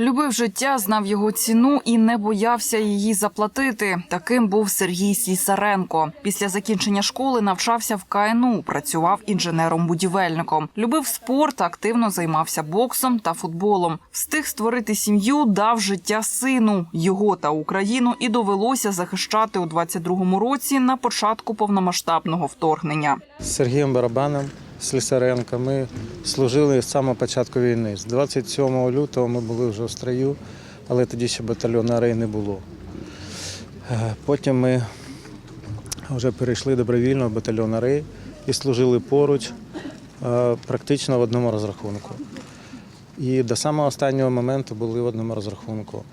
Любив життя, знав його ціну і не боявся її заплатити. Таким був Сергій Слісаренко. Після закінчення школи навчався в КНУ, працював інженером-будівельником. Любив спорт, активно займався боксом та футболом. Встиг створити сім'ю, дав життя сину. Його та Україну і довелося захищати у 22-му році на початку повномасштабного вторгнення. Сергієм Барабаном Слісаренко ми служили з самого початку війни. З 27 лютого ми були вже в строю, але тоді ще батальйону Арей не було. Е, Потім ми вже перейшли добровільно в батальйон Арей і служили поруч е, практично в одному розрахунку. І до самого останнього моменту були в одному розрахунку.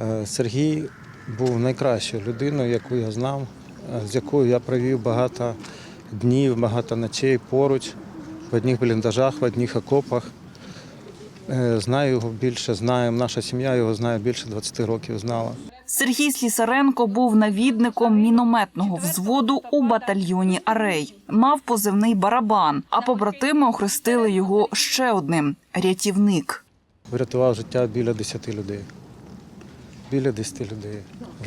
Е, Сергій був найкращою людиною, яку я знав, з якою я провів багато днів, багато ночей поруч, в одних бліндажах, в одних окопах. Е, Знаю його більше, знаю, наша сім'я його знає більше 20 років знала. Сергій Слісаренко був навідником мінометного взводу у батальйоні Арей. Мав позивний барабан, а побратими охрестили його ще одним рятівник. Врятував життя біля 10 людей. Біля 10 людей.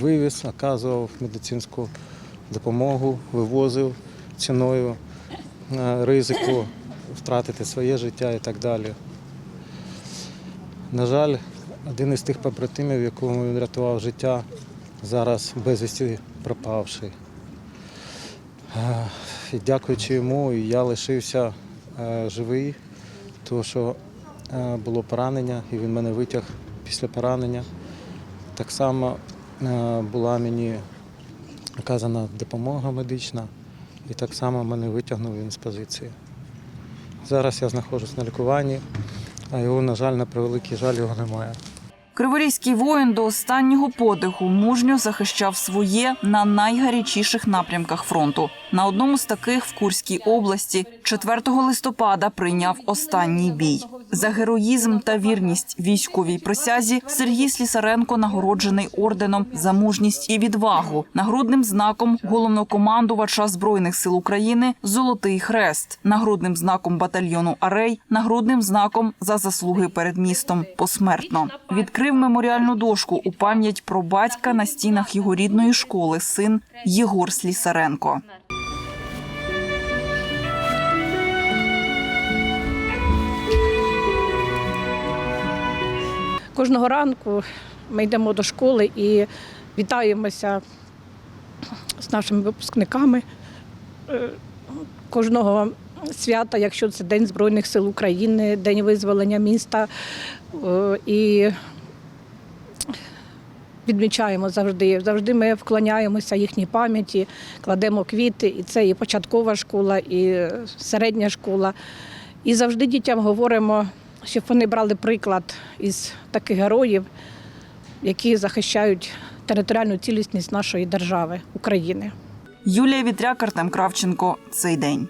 Вивіз, оказував медицинську допомогу, вивозив ціною е, ризику втратити своє життя і так далі. На жаль, один із тих побратимів, якому він рятував життя, зараз безвісті пропавший. Е, І дякуючи йому, я лишився е, живий, тому що було поранення, і він мене витяг після поранення. Так само була мені оказана допомога медична, і так само мене витягнув він з позиції. Зараз я знаходжусь на лікуванні, а його, на жаль, на превеликий жаль, його немає. Криворізький воїн до останнього подиху мужньо захищав своє на найгарячіших напрямках фронту. На одному з таких в Курській області 4 листопада прийняв останній бій. За героїзм та вірність військовій присязі Сергій Слісаренко нагороджений орденом за мужність і відвагу, нагрудним знаком головнокомандувача збройних сил України Золотий Хрест, нагрудним знаком батальйону Арей, нагрудним знаком за заслуги перед містом посмертно. Відкрив меморіальну дошку у пам'ять про батька на стінах його рідної школи, син Єгор Слісаренко. Кожного ранку ми йдемо до школи і вітаємося з нашими випускниками. Е, Кожного свята, якщо це День Збройних сил України, День визволення міста. е, І відмічаємо завжди. Завжди ми вклоняємося їхній пам'яті, кладемо квіти. І це і початкова школа, і середня школа. І завжди дітям говоримо, щоб вони брали приклад із таких героїв, які захищають територіальну цілісність нашої держави України. Юлія Вітряк, Артем Кравченко. Цей день.